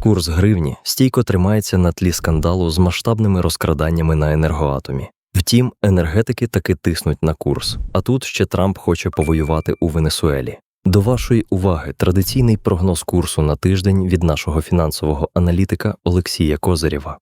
Курс гривні стійко тримається на тлі скандалу з масштабними розкраданнями на енергоатомі. Втім, енергетики таки тиснуть на курс, а тут ще Трамп хоче повоювати у Венесуелі. До вашої уваги традиційний прогноз курсу на тиждень від нашого фінансового аналітика Олексія Козирєва.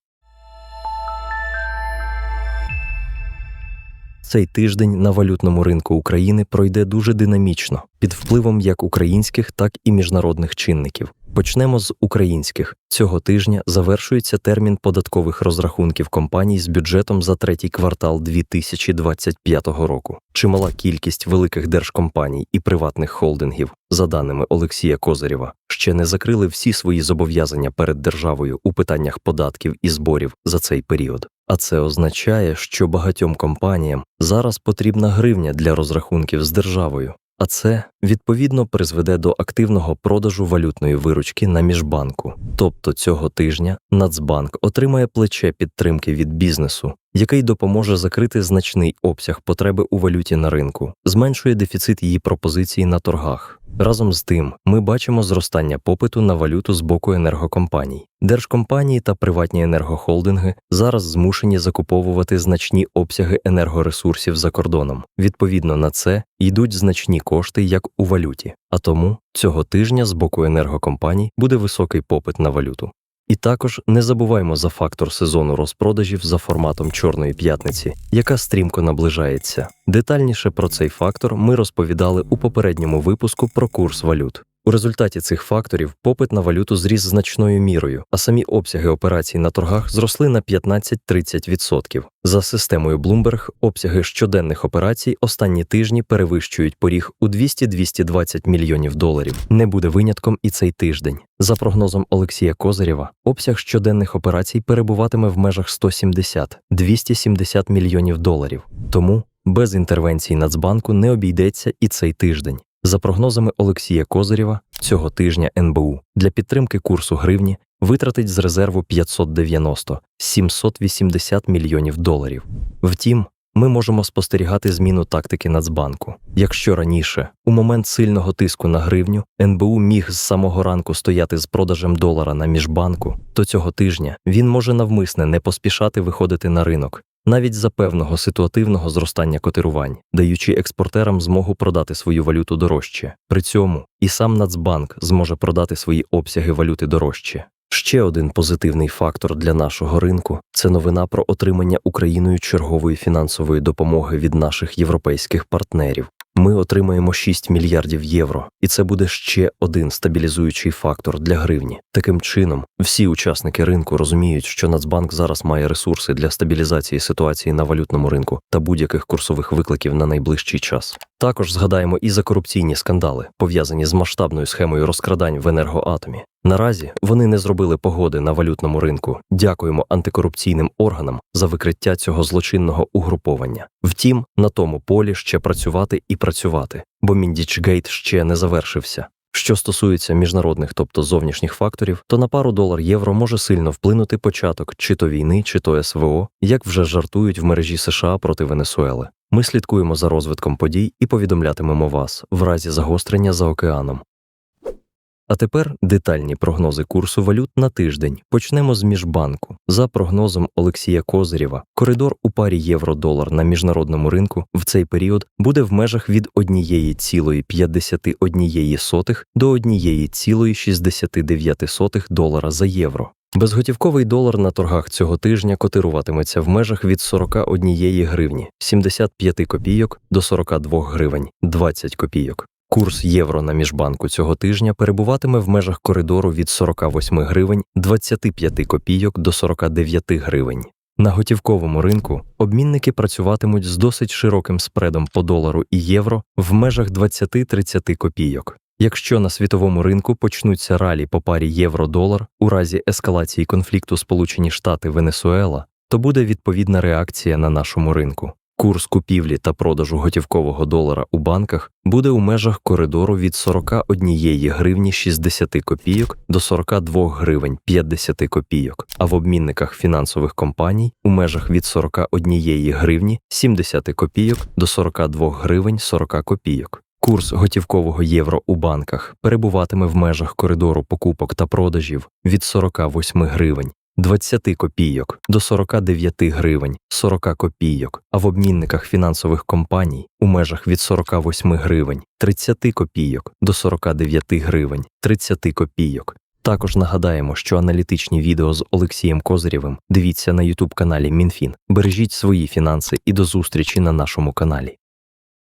Цей тиждень на валютному ринку України пройде дуже динамічно, під впливом як українських, так і міжнародних чинників. Почнемо з українських. Цього тижня завершується термін податкових розрахунків компаній з бюджетом за третій квартал 2025 року. Чимала кількість великих держкомпаній і приватних холдингів, за даними Олексія Козирєва, ще не закрили всі свої зобов'язання перед державою у питаннях податків і зборів за цей період. А це означає, що багатьом компаніям зараз потрібна гривня для розрахунків з державою, а це відповідно призведе до активного продажу валютної виручки на міжбанку. Тобто цього тижня Нацбанк отримає плече підтримки від бізнесу, який допоможе закрити значний обсяг потреби у валюті на ринку, зменшує дефіцит її пропозиції на торгах. Разом з тим, ми бачимо зростання попиту на валюту з боку енергокомпаній. Держкомпанії та приватні енергохолдинги зараз змушені закуповувати значні обсяги енергоресурсів за кордоном. Відповідно на це йдуть значні кошти як у валюті. А тому цього тижня з боку енергокомпаній буде високий попит на валюту. І також не забуваймо за фактор сезону розпродажів за форматом Чорної п'ятниці, яка стрімко наближається. Детальніше про цей фактор ми розповідали у попередньому випуску про курс валют. У результаті цих факторів попит на валюту зріс значною мірою, а самі обсяги операцій на торгах зросли на 15-30%. За системою Bloomberg обсяги щоденних операцій останні тижні перевищують поріг у 200-220 мільйонів доларів. Не буде винятком і цей тиждень. За прогнозом Олексія Козирєва, обсяг щоденних операцій перебуватиме в межах 170-270 мільйонів доларів. Тому без інтервенцій Нацбанку не обійдеться і цей тиждень. За прогнозами Олексія Козирєва, цього тижня НБУ для підтримки курсу гривні витратить з резерву 590-780 мільйонів доларів. Втім, ми можемо спостерігати зміну тактики Нацбанку. Якщо раніше, у момент сильного тиску на гривню, НБУ міг з самого ранку стояти з продажем долара на міжбанку, то цього тижня він може навмисне не поспішати виходити на ринок навіть за певного ситуативного зростання котирувань, даючи експортерам змогу продати свою валюту дорожче. При цьому і сам Нацбанк зможе продати свої обсяги валюти дорожче. Ще один позитивний фактор для нашого ринку це новина про отримання Україною чергової фінансової допомоги від наших європейських партнерів. Ми отримаємо 6 мільярдів євро, і це буде ще один стабілізуючий фактор для гривні. Таким чином, всі учасники ринку розуміють, що Нацбанк зараз має ресурси для стабілізації ситуації на валютному ринку та будь-яких курсових викликів на найближчий час. Також згадаємо і за корупційні скандали, пов'язані з масштабною схемою розкрадань в енергоатомі. Наразі вони не зробили погоди на валютному ринку. Дякуємо антикорупційним органам за викриття цього злочинного угруповання. Втім, на тому полі ще працювати і працювати, бо Міндічгейт ще не завершився. Що стосується міжнародних, тобто зовнішніх факторів, то на пару долар євро може сильно вплинути початок чи то війни, чи то СВО, як вже жартують в мережі США проти Венесуели. Ми слідкуємо за розвитком подій і повідомлятимемо вас в разі загострення за океаном. А тепер детальні прогнози курсу валют на тиждень. Почнемо з міжбанку. За прогнозом Олексія Козирєва, коридор у парі євро-долар на міжнародному ринку в цей період буде в межах від 1,51 до 1,69 долара за євро. Безготівковий долар на торгах цього тижня котируватиметься в межах від 41 гривні 75 копійок до 42 гривень 20 копійок. Курс євро на міжбанку цього тижня перебуватиме в межах коридору від 48 гривень 25 копійок до 49 гривень. На готівковому ринку обмінники працюватимуть з досить широким спредом по долару і євро в межах 20-30 копійок. Якщо на світовому ринку почнуться ралі по парі євро-долар у разі ескалації конфлікту Сполучені Штати Венесуела, то буде відповідна реакція на нашому ринку. Курс купівлі та продажу готівкового долара у банках буде у межах коридору від 41 гривні 60 копійок до 42 гривень 50 копійок, а в обмінниках фінансових компаній у межах від 41 гривні 70 копійок до 42 гривень 40 копійок. Курс готівкового євро у банках перебуватиме в межах коридору покупок та продажів від 48 гривень 20 копійок до 49 гривень 40 копійок, а в обмінниках фінансових компаній у межах від 48 гривень 30 копійок до 49 гривень 30 копійок. Також нагадаємо, що аналітичні відео з Олексієм Козирєвим дивіться на YouTube каналі Мінфін. Бережіть свої фінанси і до зустрічі на нашому каналі.